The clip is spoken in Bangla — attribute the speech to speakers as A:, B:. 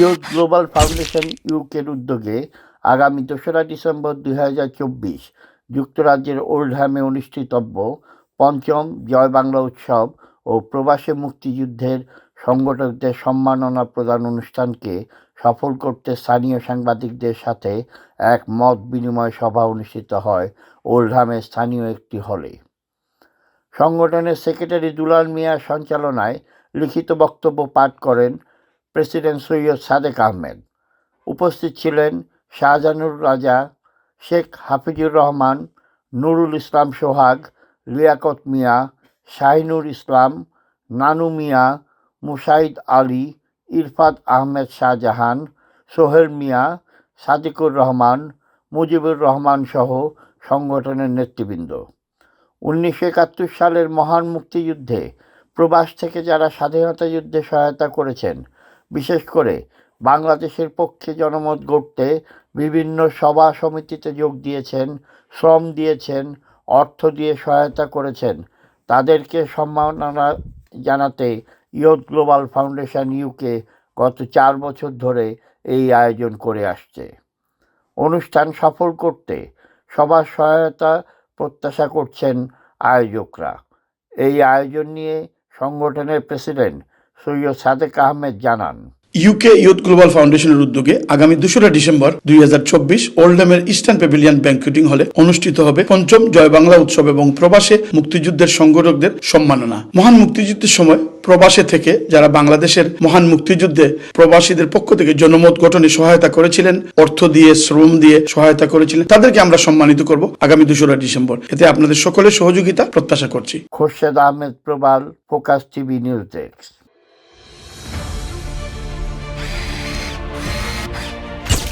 A: ইউথ গ্লোবাল ফাউন্ডেশন ইউকের উদ্যোগে আগামী দোসরা ডিসেম্বর দুই হাজার চব্বিশ যুক্তরাজ্যের ওল্ডহ্যামে অনুষ্ঠিতব্য পঞ্চম জয় বাংলা উৎসব ও প্রবাসী মুক্তিযুদ্ধের সংগঠকদের সম্মাননা প্রদান অনুষ্ঠানকে সফল করতে স্থানীয় সাংবাদিকদের সাথে এক মত বিনিময় সভা অনুষ্ঠিত হয় ওল্ডহ্যামের স্থানীয় একটি হলে। সংগঠনের সেক্রেটারি দুলাল মিয়ার সঞ্চালনায় লিখিত বক্তব্য পাঠ করেন প্রেসিডেন্ট সৈয়দ সাদেক আহমেদ। উপস্থিত ছিলেন শাহজাহানুর রাজা শেখ হাফিজুর রহমান, নুরুল ইসলাম সোহাগ, লিয়াকত মিয়া, শাহিনুর ইসলাম, নানু মিয়া মুসাইদ আলী, ইরফাত আহমেদ শাহজাহান, সোহেল মিয়া, সাদিকুর রহমান, মুজিবুর রহমান সহ সংগঠনের নেতৃবৃন্দ। উনিশশো একাত্তর সালের মহান মুক্তিযুদ্ধে প্রবাস থেকে যারা স্বাধীনতা যুদ্ধে সহায়তা করেছেন বিশেষ করে বাংলাদেশের পক্ষে জনমত গড়তে বিভিন্ন সভা সমিতিতে যোগ দিয়েছেন, শ্রম দিয়েছেন, অর্থ দিয়ে সহায়তা করেছেন। তাদেরকে সম্মাননা জানাতে ইয়ত গ্লোবাল ফাউন্ডেশন ইউকে গত চার বছর ধরে এই আয়োজন করে আসছে। অনুষ্ঠান সফল করতে সবার সহায়তা প্রত্যাশা করছেন আয়োজকরা। এই আয়োজন নিয়ে সংগঠনের প্রেসিডেন্ট সৈয়দ সাদেক আহমেদ জানান।
B: ইউকে ইউথ গ্লোবাল ফাউন্ডেশনের উদ্যোগে আগামী দোসরা ডিসেম্বর দুই হাজার চব্বিশ ওল্ডহামের ইস্টার্ন প্যাভিলিয়ন ব্যাংকুটিং হলে অনুষ্ঠিত হবে পঞ্চম জয় বাংলা উৎসব এবং প্রবাসে মুক্তিযুদ্ধের সংগঠকদের সম্মাননা। মহান মুক্তিযুদ্ধের সময় প্রবাসে থেকে যারা বাংলাদেশের মহান মুক্তিযুদ্ধে প্রবাসীদের পক্ষ থেকে জনমত গঠনে সহায়তা করেছিলেন অর্থ দিয়ে শ্রম দিয়ে সহায়তা করেছিলেন তাদেরকে আমরা সম্মানিত করব আগামী দোসরা ডিসেম্বর। এতে আপনাদের সকলের সহযোগিতা প্রত্যাশা করছি।
A: Khorshed Ahmed Probal Focus TV news desk.